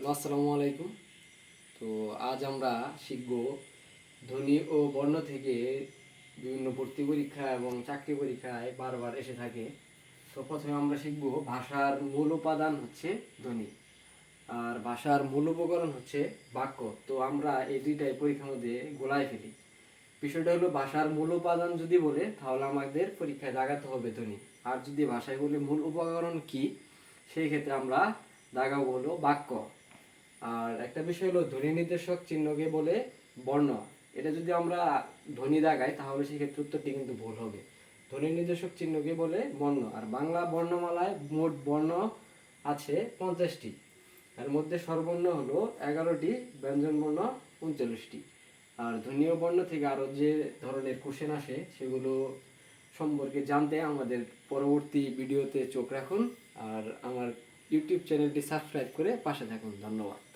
Hello, আসসালামু আলাইকুম। তো আজ আমরা শিখব ধ্বনি ও বর্ণ থেকে বিভিন্ন ভর্তি পরীক্ষা এবং চাকরি পরীক্ষায় বারবার এসে থাকে। তো প্রথমে আমরা শিখব ভাষার মূল উপাদান হচ্ছে ধ্বনি, আর ভাষার মূল উপকরণ হচ্ছে বাক্য। তো আমরা এই দুইটাই পরীক্ষার মধ্যে গোলায় ফেলি। বিষয়টা হলো, ভাষার মূল উপাদান যদি বলে, তাহলে আমাদের পরীক্ষায় দাগাতে হবে ধ্বনি। আর যদি ভাষায় বলে মূল উপকরণ কি, সেই ক্ষেত্রে আমরা দাগাবো হলো বাক্য। আর একটা বিষয় হলো ধ্বনি নির্দেশক চিহ্নকে বলে বর্ণ। এটা যদি আমরা ধ্বনি দাগাই, তাহলে সেক্ষেত্রে উত্তরটি কিন্তু ভুল হবে। ধ্বনি নির্দেশক চিহ্নকে বলে বর্ণ। আর বাংলা বর্ণমালায় মোট বর্ণ আছে পঞ্চাশটি। এর মধ্যে স্বরবর্ণ হলো এগারোটি, ব্যঞ্জন বর্ণ উনচল্লিশটি। আর ধ্বনীয় বর্ণ থেকে আরও যে ধরনের কোশ্চেন আসে, সেগুলো সম্পর্কে জানতে আমাদের পরবর্তী ভিডিওতে চোখ রাখুন। আর আমার ইউটিউব চ্যানেলটি সাবস্ক্রাইব করে পাশে থাকুন। ধন্যবাদ।